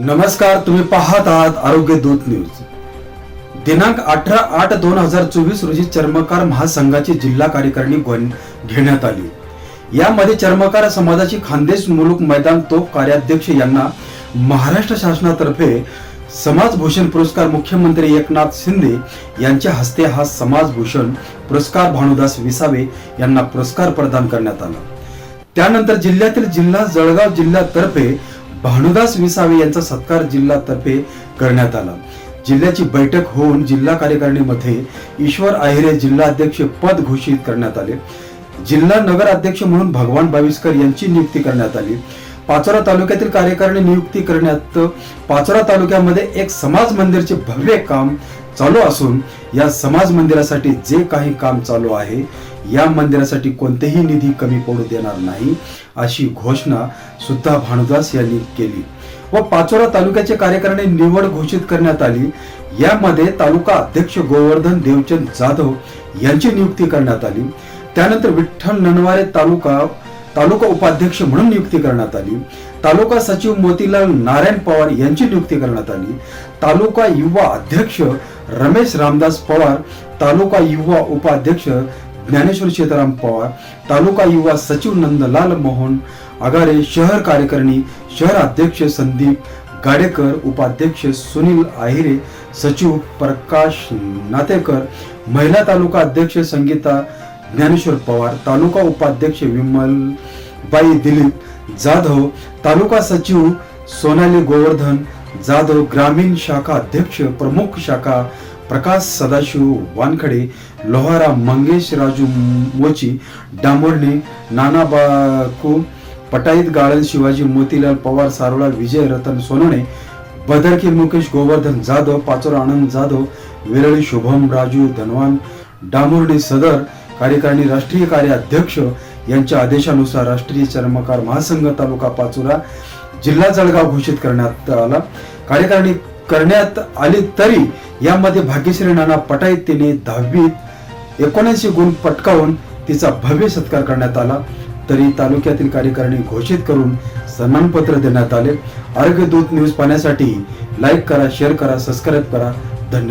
नमस्कार तुम्ही पाहत आहात आरोग्य दूत न्यूज. दिनांक अठरा आठ दोन हजार चोवीस रोजी चर्मकार महासंघाची जिल्हा कार्यकारिणी घेण्यात आली. यामध्ये चर्मकार समाजाची खानदेश मुलुक मैदान तोफ कार्याध्यक्ष यांना महाराष्ट्र शासनातर्फे समाजभूषण पुरस्कार मुख्यमंत्री एकनाथ शिंदे यांच्या हस्ते हा समाजभूषण पुरस्कार भानुदास विसावे यांना पुरस्कार प्रदान करण्यात आला. त्यानंतर जिल्ह्यातील जिल्हा जळगाव जिल्ह्यातर्फे भानुदास विसावे यांचा सत्कार जिल्ह्यातर्फे करण्यात आला. जिल्ह्याची बैठक होऊन जिल्हा कार्यकारिणीमध्ये ईश्वर आहिरे जिल्हाध्यक्ष पद घोषित करण्यात आले. जिल्हा नगर अध्यक्ष म्हणून भगवान बाविस्कर यांची नियुक्ती करण्यात आली. पाचोरा तालुक्यातील कार्यकारिणी नियुक्ती करण्यात पाचोरा तालुक्यामध्ये एक समाज मंदिरचे भव्य काम चालू असून या समाज मंदिरासाठी जे काही काम चालू आहे या मंदिरासाठी कोणतेही निधी कमी पडू देणार नाही अशी घोषणा सुद्धा भानुदास यांनी केली. व पाचोरा तालुक्याचे कार्यकारिणी निवड घोषित करण्यात आली. यामध्ये तालुका अध्यक्ष गोवर्धन देवचंद जाधव यांची नियुक्ती करण्यात आली. त्यानंतर विठ्ठल ननवारे तालुका तालुका उपाध्यक्ष म्हणून नियुक्ती करण्यात आली. तालुका सचिव मोतीलाल नारायण पवार यांची नियुक्ती करण्यात आली. तालुका युवा अध्यक्ष रमेश रामदास पवार तालुका युवा उपाध्यक्ष ज्ञानेश्वर सीताराम पवार तालुका युवा सचिव नंदलाल मोहन आगारे शहर कार्यकारिणी शहर अध्यक्ष संदीप गाडेकर उपाध्यक्ष सुनील आहिरे सचिव प्रकाश नातेकर महिला तालुका अध्यक्ष संगीता ज्ञानेश्वर पवार तालुका उपाध्यक्ष विमलबाई दिलीप जाधव तालुका सचिव सोनाली गोवर्धन जाधव ग्रामीण शाखा अध्यक्ष प्रमुख शाखा प्रकाश सदाशिव वानखडे लोहारा मंगेश राजू मोची डांबोर्णे नाना बाकू पटाईत गाळण शिवाजी मोतीलाल पवार सारोळा विजय रतन सोनवणे बदरकी मुकेश गोवर्धन जाधव पाचोरा आनंद जाधव विरळी शुभम राजू धनवान डांबुर्डे सदर कार्यकारिणी राष्ट्रीय कार्याध्यक्ष यांच्या आदेशानुसार राष्ट्रीय चर्मकार महासंघ तालुका पाचोरा जिल्हा जळगाव घोषित करण्यात आला. कार्यकारिणी करण्यात आली तरी यामध्ये भाग्यश्री नाना पटाईत तिने दहावीत एकोणऐंशी गुण पटकावून तिचा भव्य सत्कार करण्यात आला. तरी तालुक्यातील कार्यकारिणी घोषित करून सन्मानपत्र देण्यात आले. आरोग्य दूत न्यूज पाहण्यासाठी लाईक करा शेअर करा सबस्क्राईब करा.